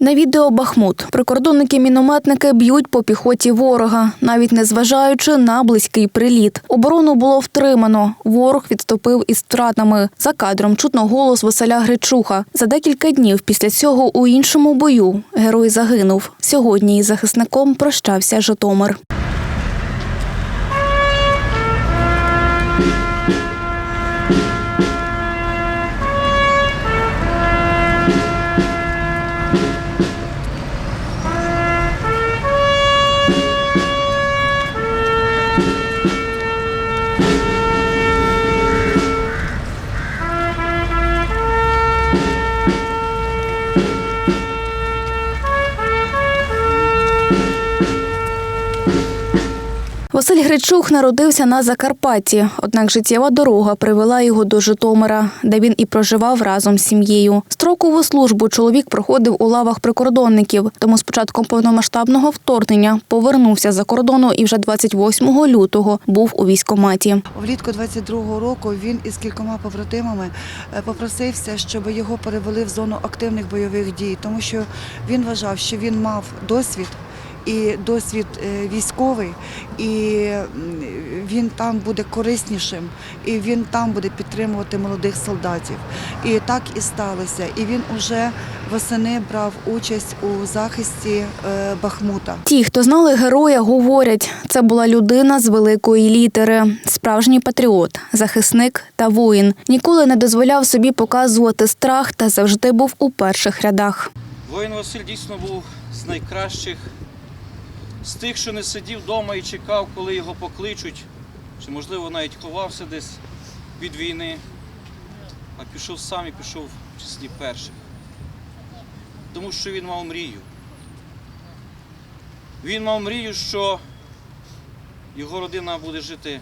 На відео Бахмут прикордонники-мінометники б'ють по піхоті ворога, навіть не зважаючи на близький приліт. Оборону було втримано. Ворог відступив із втратами. За кадром чутно голос Василя Гречуха. За декілька днів після цього у іншому бою герой загинув. Сьогодні із захисником прощався Житомир. Василь Гречух народився на Закарпатті, однак життєва дорога привела його до Житомира, де він і проживав разом з сім'єю. Строкову службу чоловік проходив у лавах прикордонників, тому з початком повномасштабного вторгнення повернувся за кордону і вже 28 лютого був у військкоматі. Влітку 22-го року він із кількома побратимами е, попросився, щоб його перевели в зону активних бойових дій, тому що він вважав, що він мав досвід. І досвід е, військовий, і він там буде кориснішим, і він там буде підтримувати молодих солдатів. І так і сталося. І він уже восени брав участь у захисті е, Бахмута. Ті, хто знали героя, говорять, це була людина з великої літери, справжній патріот, захисник та воїн. Ніколи не дозволяв собі показувати страх та завжди був у перших рядах. Воїн Василь дійсно був з найкращих, з тих, що не сидів вдома і чекав, коли його покличуть, чи, можливо, навіть ховався десь від війни, а пішов сам і пішов в числі перших. Тому що він мав мрію. Він мав мрію, що його родина буде жити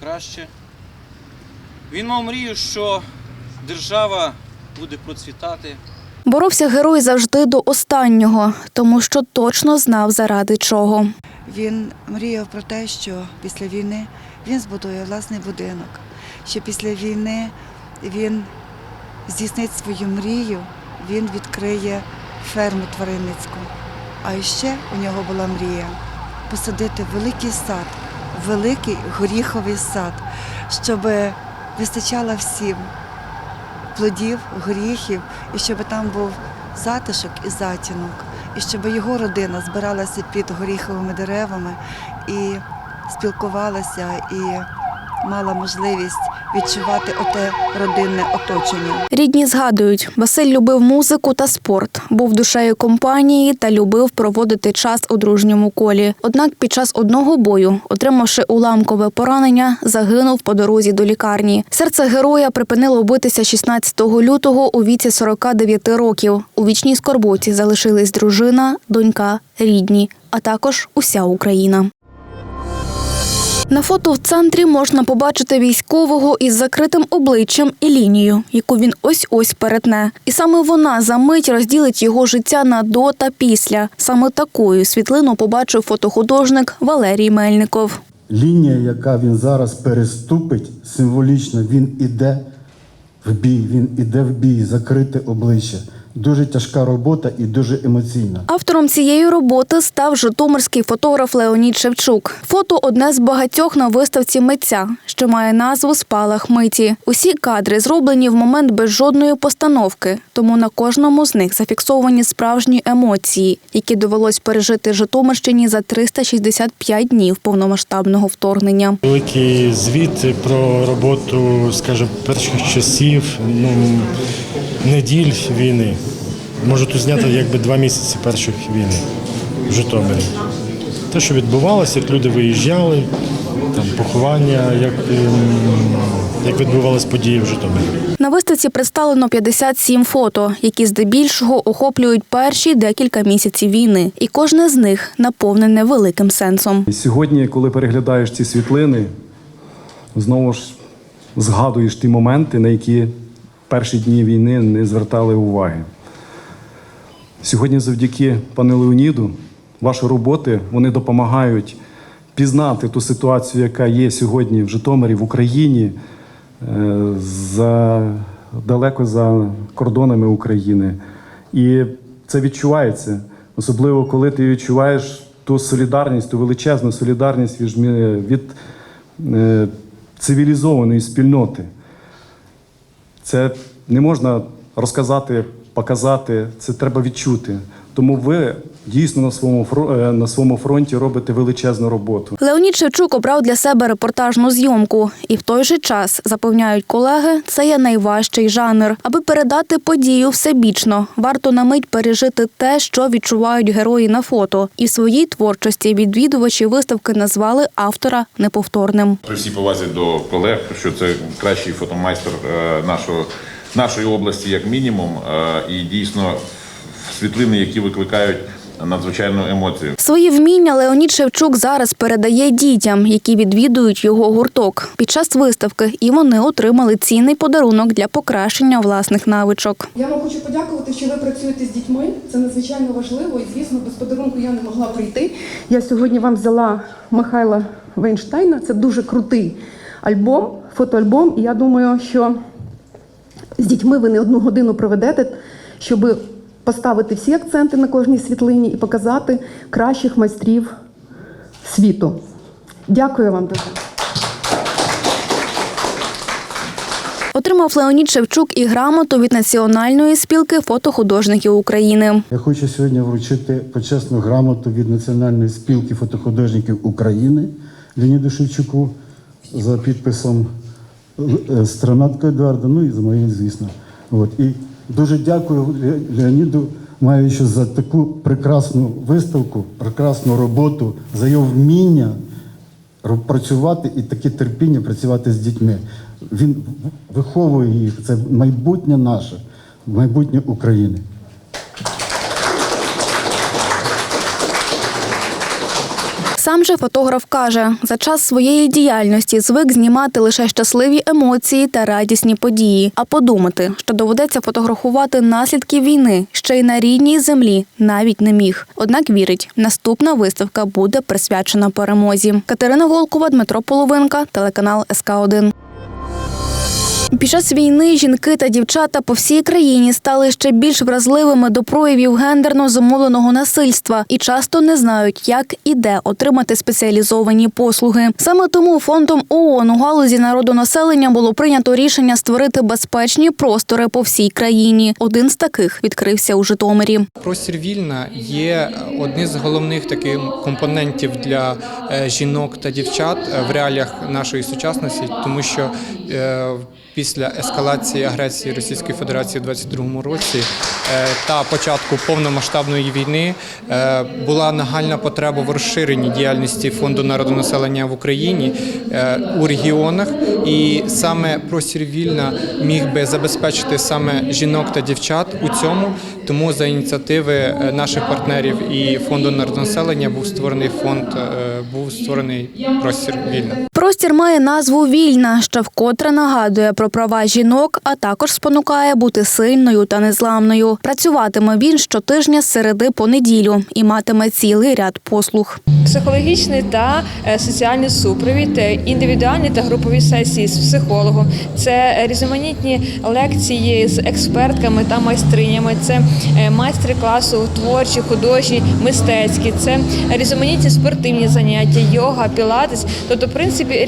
краще. Він мав мрію, що держава буде процвітати. Боровся герой завжди до останнього, тому що точно знав заради чого. Він мріяв про те, що після війни він збудує власний будинок, що після війни він здійснить свою мрію, він відкриє ферму тваринницьку. А ще у нього була мрія посадити великий сад, великий горіховий сад, щоб вистачало всім плодів, горіхів, і щоб там був затишок і затінок, і щоб його родина збиралася під горіховими деревами і спілкувалася і мала можливість відчувати оте родинне оточення. Рідні згадують, Василь любив музику та спорт, був душею компанії та любив проводити час у дружньому колі. Однак під час одного бою, отримавши уламкове поранення, загинув по дорозі до лікарні. Серце героя припинило битися 16 лютого у віці 49 років. У вічній скорботі залишились дружина, донька, рідні, а також уся Україна. На фото в центрі можна побачити військового із закритим обличчям і лінією, яку він ось-ось перетне. І саме вона за мить розділить його життя на до та після. Саме такою світлину побачив фотохудожник Валерій Мельников. Лінія, яка він зараз переступить, символічно, він іде в бій, він іде в бій, закрите обличчя. Дуже тяжка робота і дуже емоційна. Автором цієї роботи став житомирський фотограф Леонід Шевчук. Фото одне з багатьох на виставці митця, що має назву Спалах миті. Усі кадри зроблені в момент без жодної постановки, тому на кожному з них зафіксовані справжні емоції, які довелось пережити Житомирщині за 365 днів повномасштабного вторгнення. Великий звіт про роботу, скажімо, перших часів, ну, неділь війни. Можу тут зняти якби два місяці перших війни в Житомирі. Те, що відбувалося, як люди виїжджали, там поховання, як, ем, як відбувалися події в Житомирі. На виставці представлено 57 фото, які здебільшого охоплюють перші декілька місяців війни, і кожне з них наповнене великим сенсом. І сьогодні, коли переглядаєш ці світлини, знову ж згадуєш ті моменти, на які перші дні війни не звертали уваги. Сьогодні, завдяки пану Леоніду, ваші роботи вони допомагають пізнати ту ситуацію, яка є сьогодні в Житомирі, в Україні, е, за, далеко за кордонами України. І це відчувається, особливо коли ти відчуваєш ту солідарність, ту величезну солідарність від, від е, цивілізованої спільноти. Це не можна розказати, показати, це треба відчути. Тому ви дійсно на своєму е, на своєму фронті робите величезну роботу. Леонід Шевчук обрав для себе репортажну зйомку, і в той же час запевняють колеги, це є найважчий жанр. Аби передати подію всебічно, варто на мить пережити те, що відчувають герої на фото. І в своїй творчості відвідувачі виставки назвали автора неповторним. При всій повазі до колег, що це кращий фотомайстер е, нашого, нашої області, як мінімум, е, і дійсно світлини, які викликають надзвичайну емоцію. Свої вміння Леонід Шевчук зараз передає дітям, які відвідують його гурток. Під час виставки і вони отримали цінний подарунок для покращення власних навичок. Я вам хочу подякувати, що ви працюєте з дітьми. Це надзвичайно важливо. І звісно, без подарунку я не могла прийти. Я сьогодні вам взяла Михайла Вейнштейна. Це дуже крутий альбом, фотоальбом. І я думаю, що з дітьми ви не одну годину проведете, щоб поставити всі акценти на кожній світлині і показати кращих майстрів світу. Дякую вам дуже. Отримав Леонід Шевчук і грамоту від Національної спілки фотохудожників України. Я хочу сьогодні вручити почесну грамоту від Національної спілки фотохудожників України Леоніду Шевчуку за підписом е, Странатка Едуарда, ну і за моєю, звісно. От. І дуже дякую Леоніду Маєвичу за таку прекрасну виставку, прекрасну роботу, за його вміння працювати і таке терпіння працювати з дітьми. Він виховує їх. Це майбутнє наше, майбутнє України. Сам же фотограф каже, за час своєї діяльності звик знімати лише щасливі емоції та радісні події. А подумати, що доведеться фотографувати наслідки війни ще й на рідній землі, навіть не міг. Однак вірить, наступна виставка буде присвячена перемозі. Катерина Волкова, Дмитро Половинка, телеканал СК 1 під час війни жінки та дівчата по всій країні стали ще більш вразливими до проявів гендерно зумовленого насильства і часто не знають, як і де отримати спеціалізовані послуги. Саме тому фондом ООН у галузі народонаселення було прийнято рішення створити безпечні простори по всій країні. Один з таких відкрився у Житомирі. Простір вільна є одним з головних таких компонентів для е, жінок та дівчат е, в реаліях нашої сучасності, тому що е, після ескалації агресії Російської Федерації у 2022 році е, та початку повномасштабної війни е, була нагальна потреба в розширенні діяльності фонду народонаселення в Україні е, у регіонах, і саме простір вільна міг би забезпечити саме жінок та дівчат у цьому. Тому за ініціативи наших партнерів і фонду народонаселення був створений фонд, був створений простір вільна. Простір має назву Вільна, що вкотре нагадує про права жінок, а також спонукає бути сильною та незламною. Працюватиме він щотижня з середи по неділю і матиме цілий ряд послуг. Психологічний та е, соціальний супровід, е, індивідуальні та групові сесії з психологом, це різноманітні лекції з експертками та майстринями, це е, майстри класу творчі, художні, мистецькі, це різноманітні спортивні заняття, йога, пілатес. Тобто, в принципі,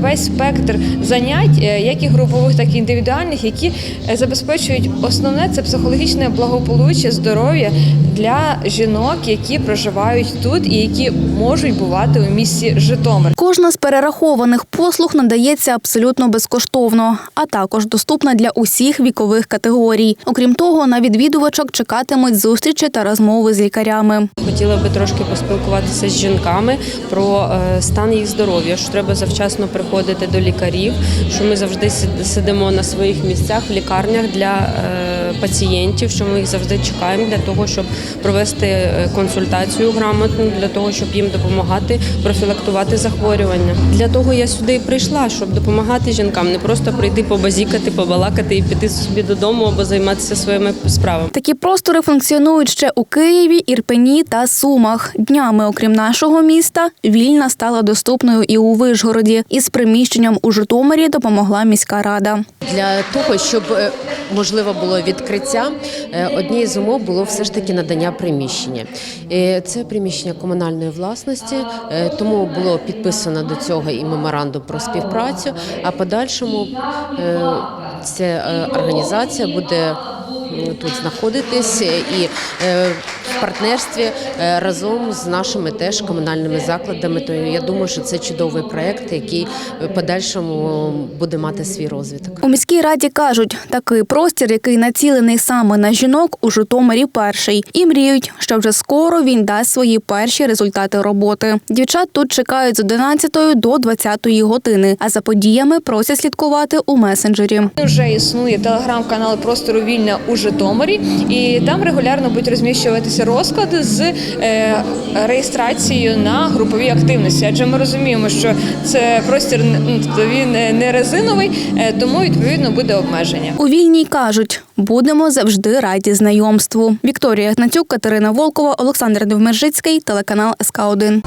весь спектр занять, е, як і групових, так і індивідуальних, які е, забезпечують основне це психологічне благополуччя, здоров'я для жінок, які проживають тут і які можуть бувати у місті Житомир. Кожна з перерахованих послуг надається абсолютно безкоштовно, а також доступна для усіх вікових категорій. Окрім того, на відвідувачок чекатимуть зустрічі та розмови з лікарями. Хотіла би трошки поспілкуватися з жінками про е, стан їх здоров'я, що треба треба завчасно приходити до лікарів, що ми завжди сид- сидимо на своїх місцях в лікарнях для е, пацієнтів, що ми їх завжди чекаємо для того, щоб провести е, консультацію грамотну, для того, щоб їм допомагати профілактувати захворювання. Для того я сюди і прийшла, щоб допомагати жінкам, не просто прийти побазікати, побалакати і піти собі додому або займатися своїми справами. Такі простори функціонують ще у Києві, Ірпені та Сумах. Днями, окрім нашого міста, вільна стала доступною і у Вишгороді. Із приміщенням у Житомирі допомогла міська рада. Для того, щоб е, можливо було відкриття, е, однією з умов було все ж таки надання приміщення. Е, Це приміщення комунальної власності, е, тому було підписано до цього і меморандум про співпрацю. А подальшому ця організація буде тут знаходитись е, і е, в партнерстві е, разом з нашими теж комунальними закладами. То я думаю, що це чудовий проект, який в подальшому буде мати свій розвиток. У міській раді кажуть, такий простір, який націлений саме на жінок, у Житомирі перший. І мріють, що вже скоро він дасть свої перші результати роботи. Дівчат тут чекають з 11 до 20 години, а за подіями просять слідкувати у месенджері. Вже існує телеграм-канал простору вільна у Житомирі, і там регулярно будуть розміщуватися розклади з е, реєстрацією на групові активності. Адже ми розуміємо, що це простір ну, тобто він не резиновий, е, тому відповідно буде обмеження. У вільній кажуть, будемо завжди раді знайомству. Вікторія Гнатюк, Катерина Волкова, Олександр Невмержицький, телеканал СК 1